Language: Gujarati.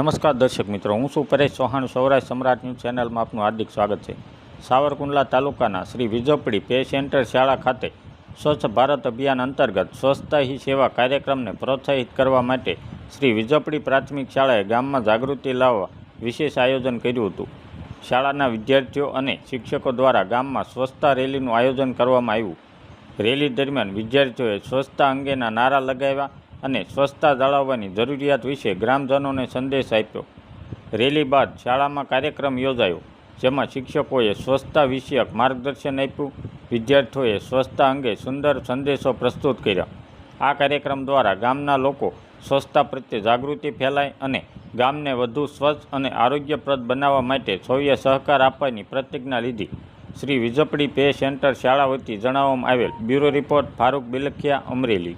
નમસ્કાર દર્શક મિત્રો, હું છું પરેશ ચૌહાણ. સૌરાષ્ટ્ર સમ્રાટ ન્યૂઝ ચેનલમાં આપનું હાર્દિક સ્વાગત છે. સાવરકુંડલા તાલુકાના શ્રી વિજોપડી પે સેન્ટર શાળા ખાતે સ્વચ્છ ભારત અભિયાન અંતર્ગત સ્વચ્છતા હી સેવા કાર્યક્રમને પ્રોત્સાહિત કરવા માટે શ્રી વિજોપડી પ્રાથમિક શાળાએ ગામમાં જાગૃતિ લાવવા વિશેષ આયોજન કર્યું હતું. શાળાના વિદ્યાર્થીઓ અને શિક્ષકો દ્વારા ગામમાં સ્વચ્છતા રેલીનું આયોજન કરવામાં આવ્યું. રેલી દરમિયાન વિદ્યાર્થીઓએ સ્વચ્છતા અંગેના નારા લગાવ્યા અને સ્વચ્છતા જાળવવાની જરૂરિયાત વિશે ગ્રામજનોને સંદેશ આપ્યો. રેલી બાદ શાળામાં કાર્યક્રમ યોજાયો, જેમાં શિક્ષકોએ સ્વચ્છતા વિષયક માર્ગદર્શન આપ્યું. વિદ્યાર્થીઓએ સ્વચ્છતા અંગે સુંદર સંદેશો પ્રસ્તુત કર્યા. આ કાર્યક્રમ દ્વારા ગામના લોકો સ્વચ્છતા પ્રત્યે જાગૃતિ ફેલાય અને ગામને વધુ સ્વચ્છ અને આરોગ્યપ્રદ બનાવવા માટે સૌએ સહકાર આપવાની પ્રતિજ્ઞા લીધી. શ્રી વિજપડી પે સેન્ટર શાળા વતી જણાવવામાં આવેલ બ્યુરો રિપોર્ટ ફારૂક બિલખિયા અમરેલી.